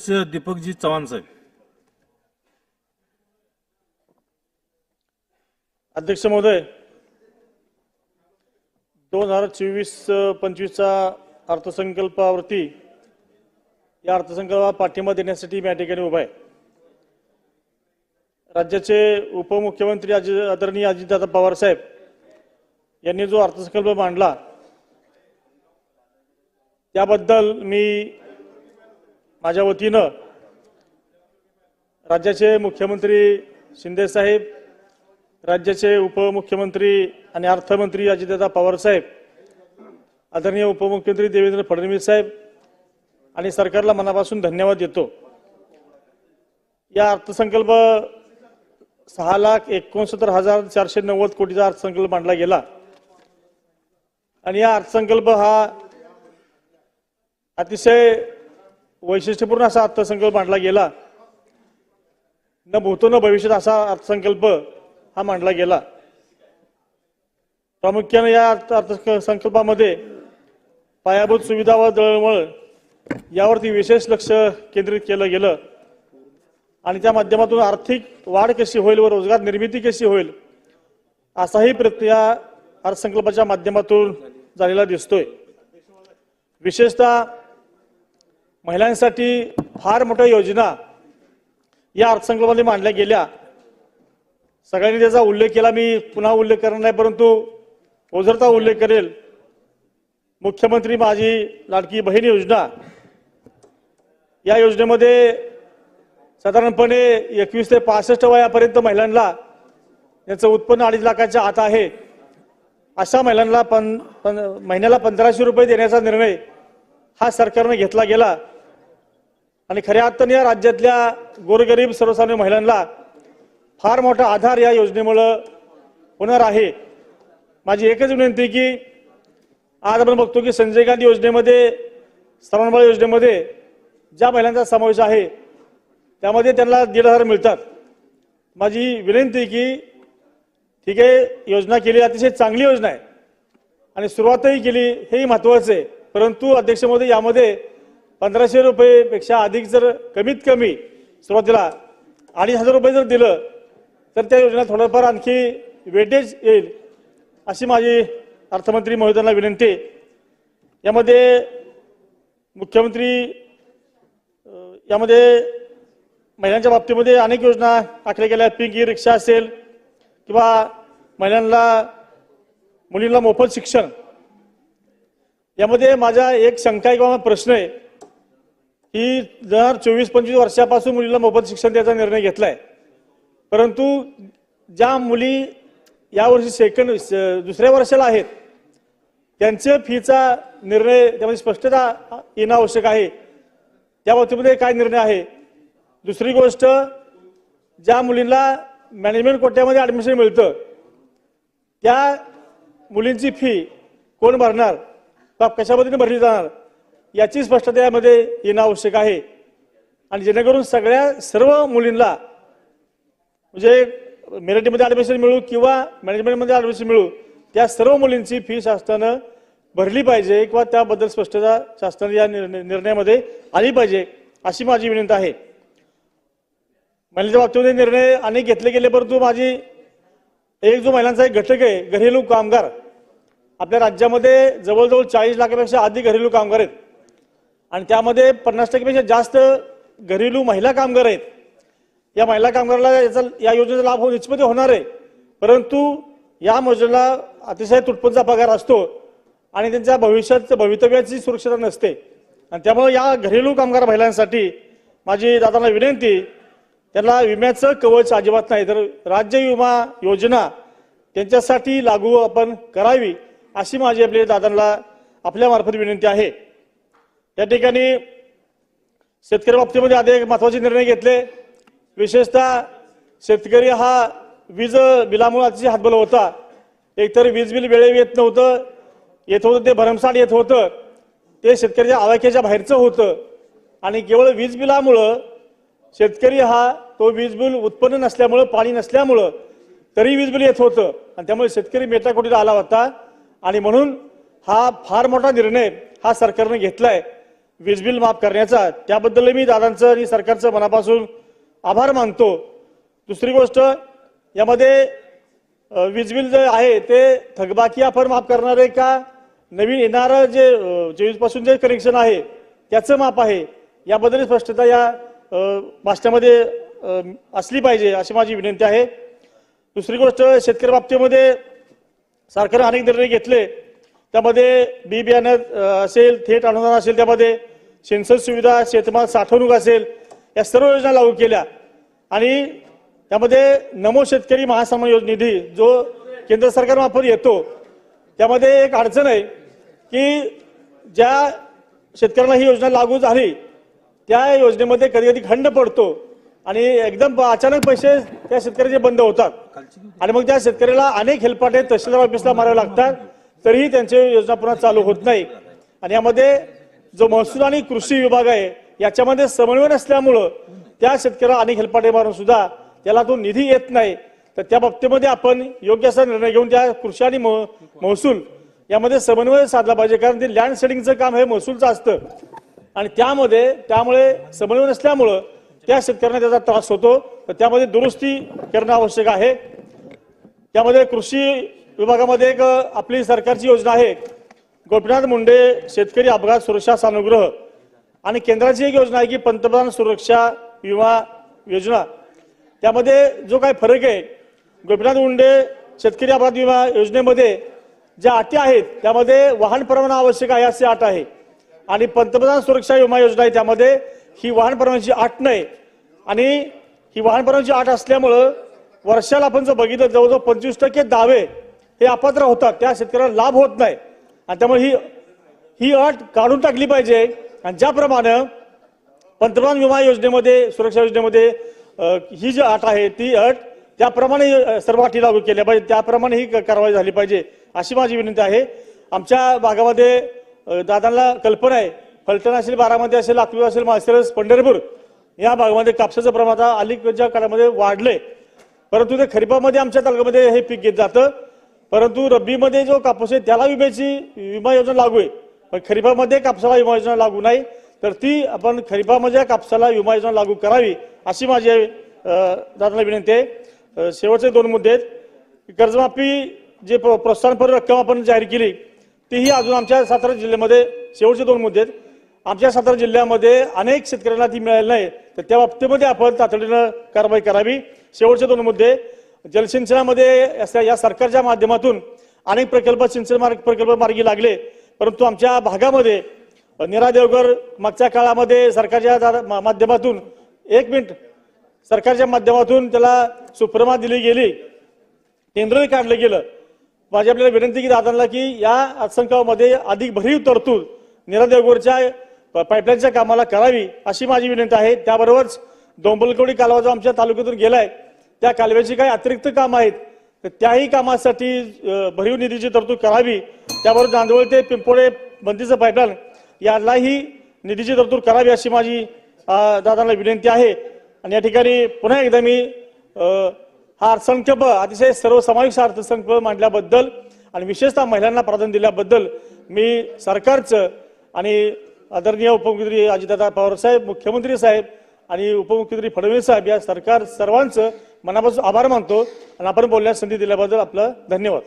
अध्यक्ष दीपकजी चव्हाण साहेब. अध्यक्ष महोदय दोन हजार चोवीस पंचवीसचा अर्थसंकल्पावरती या अर्थसंकल्पाला पाठिंबा देण्यासाठी मी या ठिकाणी उभा आहे. राज्याचे उपमुख्यमंत्री अजित आदरणीय अजितदादा पवार साहेब यांनी जो अर्थसंकल्प मांडला त्याबद्दल मी माझ्या वतीनं राज्याचे मुख्यमंत्री शिंदे साहेब राज्याचे उपमुख्यमंत्री आणि अर्थमंत्री अजितदादा पवार साहेब आदरणीय उपमुख्यमंत्री देवेंद्र फडणवीस साहेब आणि सरकारला मनापासून धन्यवाद देतो. या अर्थसंकल्प सहा लाख एकोणसत्तर हजार चारशे नव्वद कोटीचा अर्थसंकल्प मांडला गेला. आणि या अर्थसंकल्प हा अतिशय वैशिष्ट्यपूर्ण असा अर्थसंकल्प मांडला गेला. न भूतो न भविष्यात असा अर्थसंकल्प हा मांडला गेला. प्रामुख्याने या अर्थ अर्थसंकल्पामध्ये पायाभूत सुविधा व दळणवळ यावरती विशेष लक्ष केंद्रित केलं गेलं. आणि त्या माध्यमातून आर्थिक वाढ कशी होईल व रोजगार निर्मिती कशी होईल असाही प्रयत्न या अर्थसंकल्पाच्या माध्यमातून झालेला दिसतोय. विशेषतः महिलांसाठी फार मोठ्या योजना या अर्थसंकल्पामध्ये मांडल्या गेल्या. सगळ्यांनी त्याचा उल्लेख केला. मी पुन्हा उल्लेख करणार नाही परंतु ओझरता उल्लेख करेल. मुख्यमंत्री माझी लाडकी बहीण योजना. या योजनेमध्ये साधारणपणे एकवीस ते पासष्ट वयापर्यंत महिलांना याचं उत्पन्न अडीच लाखाच्या आत आहे. अशा महिलांना पण महिन्याला पंधराशे रुपये देण्याचा निर्णय हा सरकारने घेतला गेला. आणि खऱ्या अर्थाने या राज्यातल्या गोरगरीब सर्वसामान्य महिलांना फार मोठा आधार या योजनेमुळं होणार आहे. माझी एकच विनंती की आज आपण बघतो की संजय गांधी योजनेमध्ये श्रवणबाळ योजनेमध्ये ज्या महिलांचा समावेश आहे त्यामध्ये त्यांना दीड हजार मिळतात. माझी विनंती की ठीक आहे योजना केली अतिशय चांगली योजना आहे. आणि सुरुवातही केली हेही महत्वाचं आहे. परंतु अध्यक्ष महोदय यामध्ये पंधराशे रुपयेपेक्षा अधिक जर कमीत कमी सुरुवातीला अडीच हजार रुपये जर दिलं तर त्या योजना थोडंफार आणखी वेटेज येईल अशी माझी अर्थमंत्री महोदयांना विनंती आहे. यामध्ये मुख्यमंत्री यामध्ये महिलांच्या बाबतीमध्ये अनेक योजना आखल्या गेल्या पिंक ई रिक्षा असेल किंवा महिलांना मुलींना मोफत शिक्षण यामध्ये माझा एक शंका आहे किंवा प्रश्न आहे की दोन हजार चोवीस पंचवीस वर्षापासून मुलीला मोफत शिक्षण द्यायचा निर्णय घेतलाय परंतु ज्या मुली यावर्षी सेकंड दुसऱ्या वर्षाला आहेत त्यांच्या फीचा निर्णय त्यामध्ये स्पष्टता येणं आवश्यक आहे. त्या बाबतीमध्ये काय निर्णय आहे? दुसरी गोष्ट ज्या मुलींना मॅनेजमेंट कोट्यामध्ये ॲडमिशन मिळतं त्या मुलींची फी कोण भरणार? बाब कशा पद्धतीने भरली जाणार? याची स्पष्टता यामध्ये येणं आवश्यक आहे. आणि जेणेकरून सगळ्या सर्व मुलींना म्हणजे मेरिटमध्ये ॲडमिशन मिळू किंवा मॅनेजमेंटमध्ये ॲडमिशन मिळू त्या सर्व मुलींची फी शासनानं भरली पाहिजे किंवा त्याबद्दल स्पष्टता शासनाने या निर्णयामध्ये आली पाहिजे अशी माझी विनंती आहे. महिलांच्या बाबतीमध्ये निर्णय अनेक घेतले गेले परंतु माझी एक जो महिलांचा एक घटक आहे घरेलू कामगार आपल्या राज्यामध्ये जवळजवळ चाळीस लाखापेक्षा अधिक घरेलू कामगार आहेत. आणि त्यामध्ये पन्नास टक्केपेक्षा जास्त घरेलू महिला कामगार आहेत. या महिला कामगाराला याचा या योजनेचा लाभ हो- निश्चित होणार आहे. परंतु या योजनेला अतिशय तुटपुंजा पगार असतो आणि त्यांच्या भविष्यात भवितव्याची सुरक्षता नसते. आणि त्यामुळे या घरेलू कामगार महिलांसाठी माझी दादांना विनंती त्यांना विम्याचं कवच अजिबात नाही तर राज्य विमा योजना त्यांच्यासाठी लागू आपण करावी. अशी माझी आपल्या दादांना आपल्यामार्फत विनंती आहे. या ठिकाणी शेतकरी बाबतीमध्ये अनेक महत्त्वाचे निर्णय घेतले. विशेषतः शेतकरी हा वीज बिलामुळे अतिशय हातबल होता. एकतर वीज बिल वेळेवर येत नव्हतं. येत होतं ते भरमसाठ येत होतं. ते शेतकऱ्याच्या आवाक्याच्या बाहेरचं होतं. आणि केवळ वीज बिलामुळं शेतकरी हा तो वीज बिल उत्पन्न नसल्यामुळं पाणी नसल्यामुळं तरी वीज बिल येत होतं. आणि त्यामुळे शेतकरी मेटाकोटीला आला होता. आणि म्हणून हा फार मोठा निर्णय हा सरकारने घेतलाय. वीज बिल माफ करण्याचा. त्याबद्दल मी दादांचं आणि सरकारचं मनापासून आभार मानतो. दुसरी गोष्ट यामध्ये वीज बिल जे आहे ते थकबाकी आपण माफ करणार आहे का? नवीन येणारं जे जेवीजपासून जे कनेक्शन आहे त्याचं माप आहे. याबद्दल स्पष्टता या भाषणामध्ये असली पाहिजे अशी माझी विनंती आहे. दुसरी गोष्ट शेतकरी बाबतीमध्ये सरकारने अनेक निर्णय घेतले. त्यामध्ये बी बियाणं असेल थेट अनुदान असेल त्यामध्ये सिंचन सुविधा शेतमाल साठवणूक असेल या सर्व योजना लागू केल्या. आणि त्यामध्ये नमो शेतकरी महासन्मान योजना निधी जो केंद्र सरकारमार्फत येतो त्यामध्ये एक अडचण आहे की ज्या शेतकऱ्यांना ही योजना लागू झाली त्या योजनेमध्ये कधी कधी खंड पडतो. आणि एकदम अचानक पैसे त्या शेतकऱ्याचे बंद होतात. आणि मग त्या शेतकऱ्याला अनेक हेलपाटे तहसीलदार ऑफिसला मारावे लागतात. तरीही त्यांची योजना पुन्हा चालू होत नाही. आणि यामध्ये जो महसूल आणि कृषी विभाग आहे याच्यामध्ये समन्वय नसल्यामुळं त्या शेतकऱ्याला अनेक हेलपाटे मारून सुद्धा त्याला तो निधी येत नाही. तर त्या बाबतीमध्ये आपण योग्य असा निर्णय घेऊन त्या कृषी आणि मह- महसूल यामध्ये समन्वय साधला पाहिजे. कारण ते लँड सेडिंगचं काम हे महसूलचं असतं. आणि त्यामध्ये त्यामुळे समन्वय नसल्यामुळं त्या शेतकऱ्यांना त्याचा त्रास होतो. तर त्यामध्ये दुरुस्ती करणं आवश्यक आहे. त्यामध्ये कृषी विभागामध्ये एक आपली सरकारची योजना आहे. गोपीनाथ मुंडे शेतकरी अपघात सुरक्षा सानुग्रह. आणि केंद्राची एक योजना आहे की पंतप्रधान सुरक्षा विमा योजना. त्यामध्ये जो काय फरक आहे गोपीनाथ मुंडे शेतकरी अपघात विमा योजनेमध्ये ज्या अटी आहेत त्यामध्ये वाहन परवाना आवश्यक आहे अशी अट आहे. आणि पंतप्रधान सुरक्षा विमा योजना आहे त्यामध्ये ही वाहन परवान्याची आठ नाही. आणि ही वाहन परवान्याची आठ असल्यामुळं वर्षाला आपण जर बघितलं जवळजवळ पंचवीस टक्के दावे हे अपात्र होतात. त्या शेतकऱ्याला लाभ होत नाही. आणि त्यामुळे ही ही अट काढून टाकली पाहिजे. आणि ज्याप्रमाणे पंतप्रधान विमा योजनेमध्ये सुरक्षा योजनेमध्ये ही जी अट आहे ती अट त्याप्रमाणे सर्व अटी लागू केल्या पाहिजे. त्याप्रमाणे ही कारवाई झाली पाहिजे अशी माझी विनंती आहे. आमच्या भागामध्ये दादांना कल्पना आहे. फलटण असेल बारामती असेल लातूर असेल माळशिरस पंढरपूर या भागामध्ये कापसाचं प्रमाण आता अलीकडच्या काळामध्ये वाढलंय. परंतु ते खरीपामध्ये आमच्या तालुक्यामध्ये हे पीक घेत जातं. परंतु रब्बीमध्ये जो कापूस आहे त्याला विम्याची विमा योजना लागू आहे. पण खरीपामध्ये कापसाला विमा योजना लागू नाही. तर ती आपण खरीपामध्ये कापसाला विमा योजना लागू करावी अशी माझी दादाला विनंती आहे. शेवटचे दोन मुद्दे आहेत. कर्जमाफी जे प्रो- प्रोत्साहनपर रक्कम आपण जाहीर केली तीही अजून आमच्या सातारा जिल्ह्यामध्ये शेवटचे दोन मुद्दे आहेत. आमच्या सातारा जिल्ह्यामध्ये अनेक शेतकऱ्यांना ती मिळाली नाही. तर त्या बाबतीमध्ये आपण तातडीनं कारवाई करावी. शेवटचे दोन मुद्दे. जलसिंचनामध्ये या सरकारच्या माध्यमातून अनेक प्रकल्प सिंचन मार्ग प्रकल्प मार्गी लागले. परंतु आमच्या भागामध्ये निरा देवगर मागच्या काळामध्ये सरकारच्या माध्यमातून एक मिनिट सरकारच्या माध्यमातून त्याला सुप्रमा दिली गेली. केंद्रही काढलं गेलं. माझी आपल्याला विनंती की दादांना की या अर्थसंकल्पामध्ये अधिक भरीव तरतूद निरादेवगोरच्या पाईपलाईनच्या कामाला करावी अशी माझी विनंती आहे. त्याबरोबरच डोंबलकोडी कालवा जो आमच्या तालुक्यातून गेलाय त्या कालव्याची काही अतिरिक्त कामं आहेत. तर त्याही कामासाठी भरीव निधीची तरतूद करावी. त्याबरोबर नांदवळ ते पिंपोळे बंदीचं पाईपलाईन यालाही निधीची तरतूद करावी अशी माझी दादांना विनंती आहे. आणि या ठिकाणी पुन्हा एकदा मी हा अर्थसंकल्प अतिशय सर्वसमावेश अर्थसंकल्प मांडल्याबद्दल आणि विशेषतः महिलांना प्राधान्य दिल्याबद्दल मी सरकारचं आणि आदरणीय उपमुख्यमंत्री अजितदादा पवार साहेब मुख्यमंत्री साहेब आणि उपमुख्यमंत्री फडणवीस साहेब या सरकार सर्वांचं मनापासून आभार मानतो आणि आपण बोलण्यास संधी दिल्याबद्दल आपलं धन्यवाद.